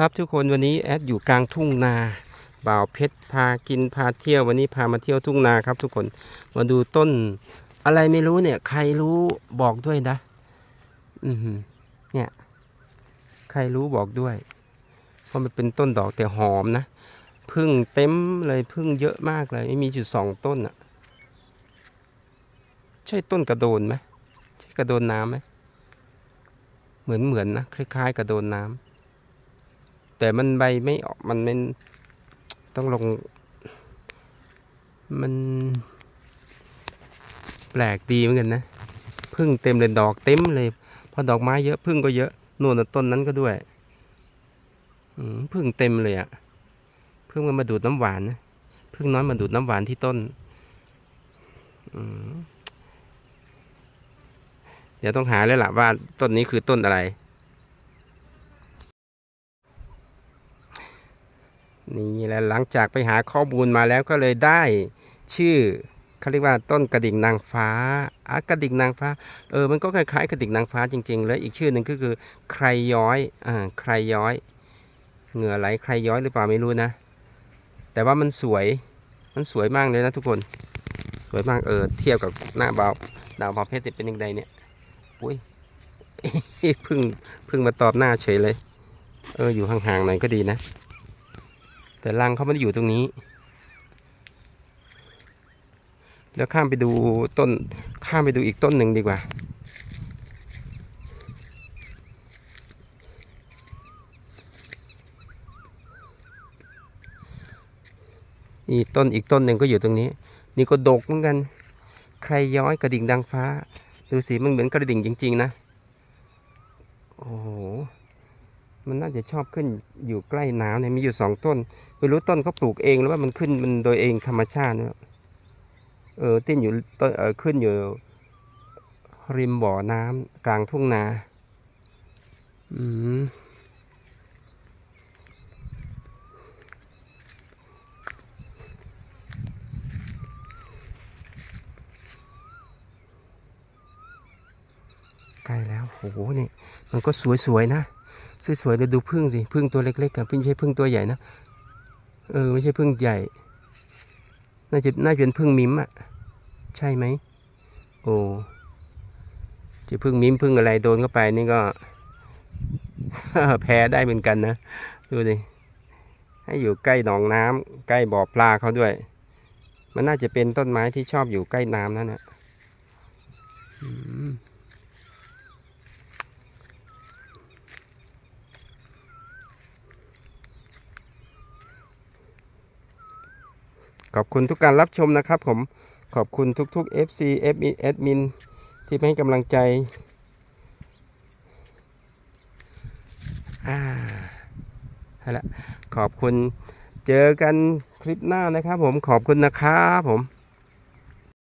ครับทุกคนวันนี้แอดอยู่กลางทุ่งนาบ่าวเพชรพากินพาเที่ยววันนี้พามาเที่ยวทุ่งนาครับ ทุกคนมาดูต้น อะไรไม่รู้เนี่ย ใครรู้บอกด้วยนะ อือเนี่ย ใครรู้บอกด้วยเพราะมันเป็นต้นดอกแต่หอมนะพึ่งเต็มเลยพึ่งเยอะมากเลยมีจุดสองต้นอะ ใช่ต้นกระโดนไหมใช่กระโดนน้ำไหมเหมือนเหมือนนะคล้าย ๆ กระโดนน้ำ แต่มันใบไม่ออกมันไม่ต้องลง มันแปลกดีเหมือนกันนะพึ่งเต็มเลยดอกเต็มเลยพอดอกไม้เยอะพึ่งก็เยอะนู่นต้นนั้นก็ด้วยอพึ่งเต็มเลยอะ่ะพึ่งมันมาดูดน้ำหวานนะพึ่งน้อยมาดูดน้ำหวานที่ต้นอืเดี๋ยวต้องหาแล้วล่ะว่าต้นนี้คือต้นอะไร นี่แหละหลังจากไปหาข้อมูลมาแล้วก็เลยได้ชื่อเขาเรียกว่าต้นกระดิ่งนางฟ้าอะกระดิ่งนางฟ้า เออ มันก็คล้ายๆกระดิ่งนางฟ้าจริง ๆ แล้วอีกชื่อหนึ่งก็คือใครย้อย อ่า ใครย้อย เหงื่อไหลใครย้อยหรือเปล่าไม่รู้นะ แต่ว่ามันสวย มันสวยมากเลยนะทุกคน สวยมาก เออ เทียบกับหน้าบาวดาวบาเพชรเป็นยังไงเนี่ย อุ้ยพึ่งพึ่งมาตอบหน้าเฉยเลย เออ อยู่ห่างๆหน่อยก็ดีนะ แต่รังเขาไม่ได้อยู่ตรงนี้ แล้วข้ามไปดูต้น ข้ามไปดูอีกต้นหนึ่งดีกว่านี่ต้นอีกต้นหนึ่งก็อยู่ตรงนี้ นี่ก็ดกเหมือนกัน ใครย้อยกระดิ่งดังฟ้า ดูสิมันเหมือนกระดิ่งจริง ๆ นะ โอ้โห มันน่าจะชอบขึ้นอยู่ใกล้น้ำเนี่ยมีอยู่สองต้นไม่รู้ต้นเขาปลูกเองหรือว่ามันขึ้นมันโดยเองธรรมชาติเนี่ยเออต้นอยู่ต้นเออขึ้นอยู่ริมบ่อน้ำกลางทุ่งนา อืมใกล้แล้วโอ้โหนี่มันก็สวยๆนะ สวยๆเลยดูพึ่งสิพึ่งตัวเล็กๆกับไม่ใช่พึ่งตัวใหญ่นะเออไม่ใช่พึ่งใหญ่ น่าจะน่าจะเป็นพึ่งมิมอะใช่ไหมโอ้จะพึ่งมิมพึ่งอะไรโดนเข้าไปนี่ก็ แพ้ได้เหมือนกันนะดูสิให้อยู่ใกล้หนองน้ำใกล้บ่อปลาเขาด้วย มันน่าจะเป็นต้นไม้ที่ชอบอยู่ใกล้น้ำนั่นนะอืม ขอบคุณทุกการรับชมนะครับผมขอบคุณทุกๆ FC f a d m i n ที่ให้กำลังใจอ่าละขอบคุณเจอกันคลิปหน้านะครับผมขอบคุณนะครับผม